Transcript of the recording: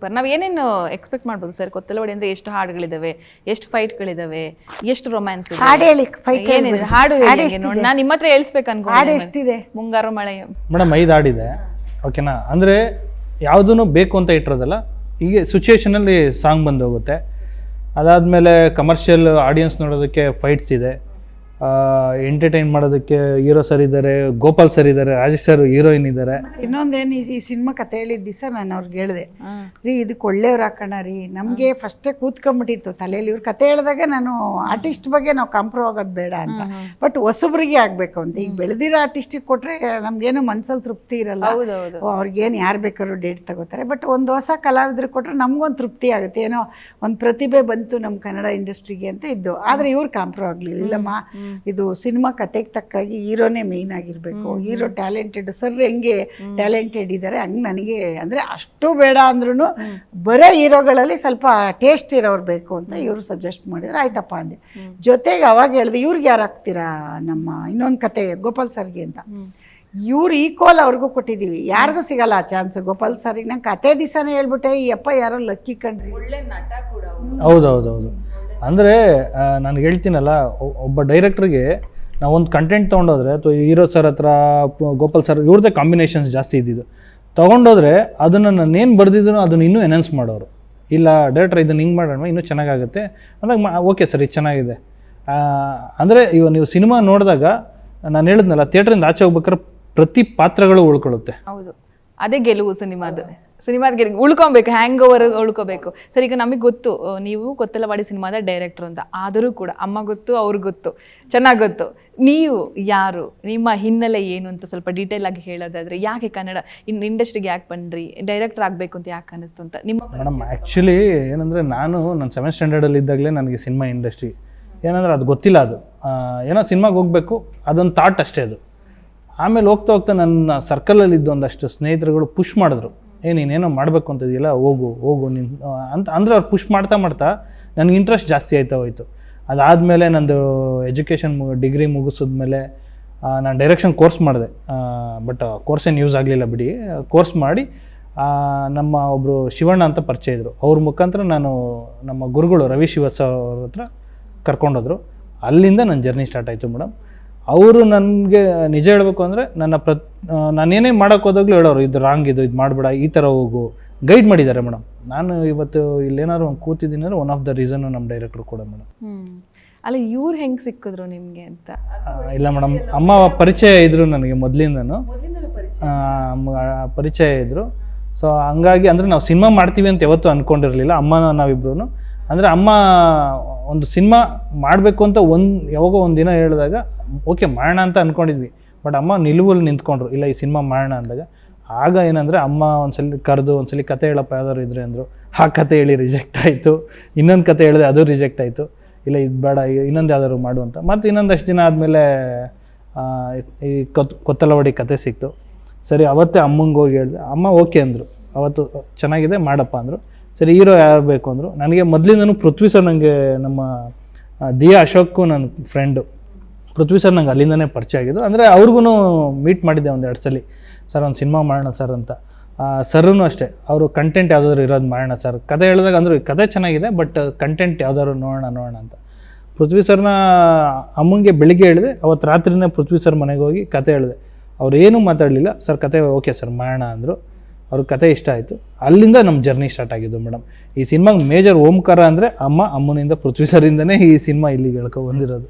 Super. ನಾವ್ ಏನೇನು expect ಮಾಡ್ಬೋದು ಸರ್? ಕೊತ್ತಲವಾಡಿ ಅಂದ್ರೆ ಎಷ್ಟು ಹಾಡುಗಳಿದಾವೆ? ಎಷ್ಟು ಫೈಟ್ಗಳಿದಾವೆ ಎಷ್ಟು ರೊಮ್ಯಾನ್ಸ್ ಹಾಡು ಹೇಳಿ ಫೈಟ್ ಏನಿದೆ? ಹಾಡು ಹೇಳಿ ಹಂಗೆ ನೋಡಿ. ನಾನು ನಿಮ್ಮ ಹತ್ರ ಹೇಳ್ಸ್ಬೇಕು ಹಾಡು ಅನ್ಕೊಂಡೆ ಎಷ್ಟಿದೆ? ಮುಂಗಾರು ಮಳೆ. ಮೇಡಮ್ ಐದು ಹಾಡಿದೆ. ಓಕೆನಾ ಅಂದ್ರೆ ಯಾವುದೂ ಬೇಕು ಅಂತ ಇಟ್ಟಿರೋದಲ್ಲ? ಹೀಗೆ ಸಿಚುವೇಶನಲ್ಲಿ ಸಾಂಗ್ ಬಂದು ಹೋಗುತ್ತೆ. ಅದಾದಮೇಲೆ ಕಮರ್ಷಿಯಲ್ ಆಡಿಯನ್ಸ್ ನೋಡೋದಕ್ಕೆ ಫೈಟ್ಸ್ ಇದೆ. ಎಂಟರ್ಟೈನ್ ಮಾಡೋದಕ್ಕೆ ಹೀರೋ ಸರ್ ಇದ್ದಾರೆ ಗೋಪಾಲ್ ಸರ್ ಇದ್ದಾರೆ ರಾಜೇಶ್ ಸರ್ ಹೀರೋಯಿನ್ ಇದ್ದಾರೆ ಇನ್ನೊಂದೇನು ಈ ಸಿನಿಮಾ ಕತೆ ಹೇಳಿದ ದಿವಸ ನಾನು ಅವ್ರಿಗೆ ಹೇಳಿದೆ. ರೀ ಇದಕ್ಕೆ ಒಳ್ಳೆಯವ್ರು ಹಾಕೋಣ ರೀ. ನಮಗೆ ಫಸ್ಟೇ ಕೂತ್ಕೊಂಬಿಟ್ಟಿತ್ತು ತಲೆಯಲ್ಲಿ. ಇವ್ರ ಕತೆ ಹೇಳಿದಾಗ ನಾನು ಆರ್ಟಿಸ್ಟ್ ಬಗ್ಗೆ ನಾವು ಕಂಪ್ರೂವ್ ಆಗೋದು ಬೇಡ ಅಂತ. ಬಟ್ ಹೊಸಬ್ರಿಗೆ ಆಗಬೇಕು ಅಂತ. ಈಗ ಬೆಳೆದಿರೋ ಆರ್ಟಿಸ್ಟಿಗೆ ಕೊಟ್ಟರೆ ನಮಗೇನು ಮನ್ಸಲ್ಲಿ ತೃಪ್ತಿ ಇರಲ್ಲ. ಅವ್ರಿಗೇನು ಯಾರು ಬೇಕಾದ್ರೂ ಡೇಟ್ ತಗೋತಾರೆ. ಬಟ್ ಒಂದು ಹೊಸ ಕಲಾವಿದ್ರು ಕೊಟ್ಟರೆ ನಮಗೊಂದು ತೃಪ್ತಿ ಆಗುತ್ತೆ. ಏನೋ ಒಂದು ಪ್ರತಿಭೆ ಬಂತು ನಮ್ಮ ಕನ್ನಡ ಇಂಡಸ್ಟ್ರಿಗೆ ಅಂತ ಇದ್ದು. ಆದರೆ ಇವ್ರು ಕಂಪ್ರೂವ್ ಆಗಲಿಲ್ಲ. ಇಲ್ಲಮ್ಮ ಇದು ಸಿನಿಮಾ ಕತೆಗೆ ತಕ್ಕಾಗಿ ಹೀರೋನೇ ಮೇಯ್ನ್ ಆಗಿರಬೇಕು. ಹೀರೋ ಟ್ಯಾಲೆಂಟೆಡ್ ಸರ್ ಹೆಂಗೆ ಟ್ಯಾಲೆಂಟೆಡ್ ಇದ್ದಾರೆ ಹಂಗೆ ನನಗೆ ಅಂದರೆ ಅಷ್ಟು ಬೇಡ ಅಂದ್ರೂ ಬರೋ ಹೀರೋಗಳಲ್ಲಿ ಸ್ವಲ್ಪ ಟೇಸ್ಟ್ ಇರೋರು ಬೇಕು ಅಂತ ಇವರು ಸಜೆಸ್ಟ್ ಮಾಡಿದ್ರು. ಆಯ್ತಪ್ಪ ಅಂದೆ. ಜೊತೆಗೆ ಅವಾಗ ಹೇಳಿದೆ ಇವ್ರಿಗೆ ಯಾರು ಹಾಕ್ತೀರಾ ನಮ್ಮ ಇನ್ನೊಂದು ಕತೆ ಗೋಪಾಲ್ ಸರ್ಗೆ ಅಂತ. ಇವ್ರು ಈಕ್ವಲ್ ಅವ್ರಿಗೂ ಕೊಟ್ಟಿದ್ದೀವಿ ಯಾರಿಗೂ ಸಿಗಲ್ಲ ಆ ಚಾನ್ಸ್ ಗೋಪಾಲ್ ಸರಿಗೆ ನಂಗೆ ಕತೆ ದಿವಸನೇ ಹೇಳ್ಬಿಟ್ಟೆ ಈ ಅಪ್ಪ ಯಾರೋ ಲಕ್ಕಿ ಕಣ್ರಿ ಹೌದು ಕೂಡ ಹೌದು ಅಂದರೆ ನಾನು ಹೇಳ್ತೀನಲ್ಲ ಒಬ್ಬ ಡೈರೆಕ್ಟ್ರಿಗೆ ನಾವು ಒಂದು ಕಂಟೆಂಟ್ ತೊಗೊಂಡೋದ್ರೆ, ಅಥವಾ ಹೀರೋ ಸರ್ ಹತ್ರ ಗೋಪಾಲ್ ಸರ್ ಇವ್ರದ್ದೇ ಕಾಂಬಿನೇಷನ್ಸ್ ಜಾಸ್ತಿ ಇದ್ದಿದ್ದು. ತೊಗೊಂಡೋದ್ರೆ ಅದನ್ನು ನಾನು ಏನು ಬರೆದಿದ್ದನೋ ಅದನ್ನು ಇನ್ನೂ ಎನೌನ್ಸ್ ಮಾಡೋರು. ಇಲ್ಲ ಡೈರೆಕ್ಟ್ರ್ ಇದನ್ನು ಹಿಂಗೆ ಮಾಡೋಣ ಇನ್ನೂ ಚೆನ್ನಾಗಾಗುತ್ತೆ. ಅಂದಾಗ ಓಕೆ ಸರ್, ಇದು ಚೆನ್ನಾಗಿದೆ. ಅಂದರೆ ಇವಾಗ ನೀವು ಸಿನಿಮಾ ನೋಡಿದಾಗ, ನಾನು ಹೇಳಿದ್ನಲ್ಲ ಥಿಯೇಟ್ರಿಂದ ಆಚೆ ಹೋಗ್ಬೇಕಾದ್ರೆ ಪ್ರತಿ ಪಾತ್ರಗಳು ಉಳ್ಕೊಳ್ಳುತ್ತೆ. ಹೌದು. ಅದೇ ಗೆಲುವು ಸಿನಿಮಾದ. ಸಿನಿಮಾದ ಗೆಲುವು ಉಳ್ಕೊಬೇಕು ಹ್ಯಾಂಗ್ ಓವರ್ ಉಳ್ಕೋಬೇಕು. ಸರ್ ಈಗ ನಮಗೆ ಗೊತ್ತು ನೀವು ಕೊತ್ತಲವಾಡಿ ಸಿನಿಮಾದ ಡೈರೆಕ್ಟರ್ ಅಂತ. ಆದರೂ ಕೂಡ ಅಮ್ಮ ಗೊತ್ತು ಅವ್ರಿಗೆ ಗೊತ್ತು ಚೆನ್ನಾಗಿ ಗೊತ್ತು. ನೀವು ಯಾರು? ನಿಮ್ಮ ಹಿನ್ನೆಲೆ ಏನು ಅಂತ ಸ್ವಲ್ಪ ಡೀಟೇಲ್ ಆಗಿ ಹೇಳೋದಾದ್ರೆ ಯಾಕೆ ಕನ್ನಡ ಇನ್ ಇಂಡಸ್ಟ್ರಿಗೆ ಯಾಕೆ ಬಂದ್ರಿ? ಡೈರೆಕ್ಟರ್ ಆಗಬೇಕು ಅಂತ ಯಾಕೆ ಅನಿಸ್ತು ಅಂತ ನಿಮ್ಮ ಮೇಡಮ್ ಆ್ಯಕ್ಚುಲಿ ಏನಂದರೆ ನಾನು ನನ್ನ ಸೆವೆಂತ್ ಸ್ಟ್ಯಾಂಡರ್ಡಲ್ಲಿ ಇದ್ದಾಗಲೇ ನನಗೆ ಸಿನಿಮಾ ಇಂಡಸ್ಟ್ರಿ ಏನಂದ್ರೆ ಅದು ಗೊತ್ತಿಲ್ಲ ಅದು. ಏನೋ ಸಿನಿಮಾಗೆ ಹೋಗಬೇಕು ಅದೊಂದು ಥಾಟ್ ಅಷ್ಟೇ ಅದು. ಆಮೇಲೆ ಹೋಗ್ತಾ ಹೋಗ್ತಾ ನನ್ನ ಸರ್ಕಲಲ್ಲಿ ಇದ್ದ ಒಂದಷ್ಟು ಸ್ನೇಹಿತರುಗಳು ಪುಷ್ ಮಾಡಿದ್ರು. ಏ, ನೀನೇನೋ ಮಾಡಬೇಕು ಅಂತಿದೆಯಲ್ಲ, ಹೋಗು ಹೋಗು ನಿನ್ ಅಂತ, ಅಂದರೆ ಅವ್ರು ಪುಷ್ ಮಾಡ್ತಾ ಮಾಡ್ತಾ ನನಗೆ ಇಂಟ್ರೆಸ್ಟ್ ಜಾಸ್ತಿ ಆಯ್ತಾ ಹೋಯಿತು. ಅದಾದಮೇಲೆ ನಂದು ಎಜುಕೇಷನ್ ಡಿಗ್ರಿ ಮುಗಿಸಿದ್ಮೇಲೆ ನಾನು ಡೈರೆಕ್ಷನ್ ಕೋರ್ಸ್ ಮಾಡಿದೆ. ಬಟ್ ಕೋರ್ಸ್ ಏನು ಯೂಸ್ ಆಗಲಿಲ್ಲ ಬಿಡಿ. ಕೋರ್ಸ್ ಮಾಡಿ ನಮ್ಮ ಒಬ್ಬರು ಶಿವಣ್ಣ ಅಂತ ಪರಿಚಯ ಇದ್ದರು ಅವ್ರ ಮುಖಾಂತರ ನಾನು ನಮ್ಮ ಗುರುಗಳು ರವಿ ಶಿವಸ ಅವ್ರ ಹತ್ರ ಕರ್ಕೊಂಡೋದ್ರು. ಅಲ್ಲಿಂದ ನನ್ನ ಜರ್ನಿ ಸ್ಟಾರ್ಟ್ ಆಯಿತು ಮೇಡಮ್ ಅವರು ನನಗೆ ನಿಜ ಹೇಳಬೇಕು ಅಂದರೆ ನನ್ನ ಪ್ರತ್ ಆ, ನಾನೇನೇ ಮಾಡೋಕ್ಕೆ ಹೋದಾಗಲೂ ಹೇಳೋರು ಇದು ರಾಂಗ್ ಇದು ಇದು ಮಾಡಬೇಡ ಈ ಥರ ಹೋಗು. ಗೈಡ್ ಮಾಡಿದ್ದಾರೆ ಮೇಡಮ್. ನಾನು ಇವತ್ತು ಇಲ್ಲೇನಾದ್ರು ಒಂದು ಕೂತಿದ್ದೀನಿ ಅಂದರೆ ಒನ್ ಆಫ್ ದ ರೀಸನ್ನು ನಮ್ಮ ಡೈರೆಕ್ಟ್ರು ಕೂಡ ಮೇಡಮ್. ಹ್ಮ್. ಅಲ್ಲ ಇವ್ರು ಹೆಂಗೆ ಸಿಕ್ಕಿದ್ರು ನಿಮಗೆ ಅಂತ? ಇಲ್ಲ ಮೇಡಮ್. ಅಮ್ಮ ಪರಿಚಯ ಇದ್ದರು ನನಗೆ ಮೊದಲಿಂದನು. ಪರಿಚಯ? ಇದ್ದರು ಸೊ ಹಂಗಾಗಿ ಅಂದರೆ ನಾವು ಸಿನಿಮಾ ಮಾಡ್ತೀವಿ ಅಂತ ಯಾವತ್ತೂ ಅಂದ್ಕೊಂಡಿರಲಿಲ್ಲ ಅಮ್ಮನ ನಾವಿಬ್ರು ಅಂದರೆ ಅಮ್ಮ ಒಂದು ಸಿನಿಮಾ ಮಾಡಬೇಕು ಅಂತ ಒಂದು ಯಾವಾಗೋ ಒಂದು ದಿನ ಹೇಳಿದಾಗ, ಓಕೆ, ಮಾಡೋಣ ಅಂತ ಅಂದ್ಕೊಂಡಿದ್ವಿ ಬಟ್ ಅಮ್ಮ ನಿಲುವಲ್ಲಿ ನಿಂತ್ಕೊಂಡ್ರು, ಇಲ್ಲ, ಈ ಸಿನಿಮಾ ಮಾಡೋಣ ಅಂದಾಗ, ಆಗ ಏನಂದರೆ ಅಮ್ಮ ಒಂದ್ಸಲಿ ಕರೆದು, ಒಂದ್ಸಲಿ ಕತೆ ಹೇಳಪ್ಪ, ಯಾವ್ದಾದ್ರು ಇದ್ರೆ ಅಂದರು, ಆ ಕತೆ ಹೇಳಿ ರಿಜೆಕ್ಟ್ ಆಯಿತು, ಇನ್ನೊಂದು ಕತೆ ಹೇಳಿದೆ ಅದು ರಿಜೆಕ್ಟ್ ಆಯಿತು, ಇಲ್ಲ, ಇದು ಬೇಡ ಇನ್ನೊಂದು ಯಾವ್ದಾದ್ರು ಮಾಡು ಅಂತ. ಮತ್ತು ಇನ್ನೊಂದಷ್ಟು ದಿನ ಆದಮೇಲೆ ಈ ಕೊತ್, ಕೊತ್ತಲವಾಡಿ ಕತೆ ಸಿಕ್ತು. ಸರಿ, ಅವತ್ತೇ ಅಮ್ಮಂಗೆ ಹೋಗಿ ಹೇಳಿದೆ, ಅಮ್ಮ, ಓಕೆ ಅಂದರು, ಅವತ್ತು ಚೆನ್ನಾಗಿದೆ, ಮಾಡಪ್ಪ ಅಂದರು. ಸರಿ, ಹೀರೋ ಯಾರು ಬೇಕು ಅಂದರು? ನನಗೆ ಮೊದಲಿಂದನೂ ಪೃಥ್ವಿ ಸರ್ ನನಗೆ ನಮ್ಮ ದಿಯಾ ಅಶೋಕ್ ನನ್ನ ಫ್ರೆಂಡು ಪೃಥ್ವಿ ಸರ್ ನಂಗೆ ಅಲ್ಲಿಂದನೇ ಪರಿಚಯ ಆಗಿದ್ದು. ಅಂದರೆ ಅವ್ರಿಗೂ ಮೀಟ್ ಮಾಡಿದ್ದೆ ಒಂದು ಎರಡು ಸಲ. ಸರ್, ಒಂದು ಸಿನಿಮಾ ಮಾಡೋಣ ಸರ್ ಅಂತ. ಸರ್ರೂ ಅಷ್ಟೇ. ಅವರು ಕಂಟೆಂಟ್ ಯಾವುದಾದ್ರು ಇರೋದು ಮಾಡೋಣ ಸರ್. ಕತೆ ಹೇಳಿದಾಗ ಅಂದರು ಕತೆ ಚೆನ್ನಾಗಿದೆ ಬಟ್ ಕಂಟೆಂಟ್ ಯಾವ್ದಾದ್ರು ನೋಡೋಣ ನೋಡೋಣ ಅಂತ. ಪೃಥ್ವಿ ಸರ್ನ ಅಮ್ಮಂಗೆ ಬೆಳಿಗ್ಗೆ ಹೇಳಿದೆ. ಅವತ್ತು ರಾತ್ರಿನೇ ಪೃಥ್ವಿ ಸರ್ ಮನೆಗೆ ಹೋಗಿ ಕತೆ ಹೇಳಿದೆ. ಅವ್ರು ಏನೂ ಮಾತಾಡಲಿಲ್ಲ. ಸರ್, ಕತೆ ಓಕೆ ಸರ್, ಮಾಡೋಣ ಅಂದರು. ಅವ್ರ ಕತೆ ಇಷ್ಟ ಆಯಿತು. ಅಲ್ಲಿಂದ ನಮ್ಮ ಜರ್ನಿ ಸ್ಟಾರ್ಟ್ ಆಗಿದ್ದು ಮೇಡಮ್. ಈ ಸಿನಿಮಾಗೆ ಮೇಜರ್ ಓಂಕಾರ ಅಂದರೆ ಅಮ್ಮ ಅಮ್ಮನಿಂದ ಪೃಥ್ವಿ ಸರಿಂದನೇ ಈ ಸಿನಿಮಾ ಇಲ್ಲಿಗೆ ಎಳ್ಕೊ ಬಂದಿರೋದು.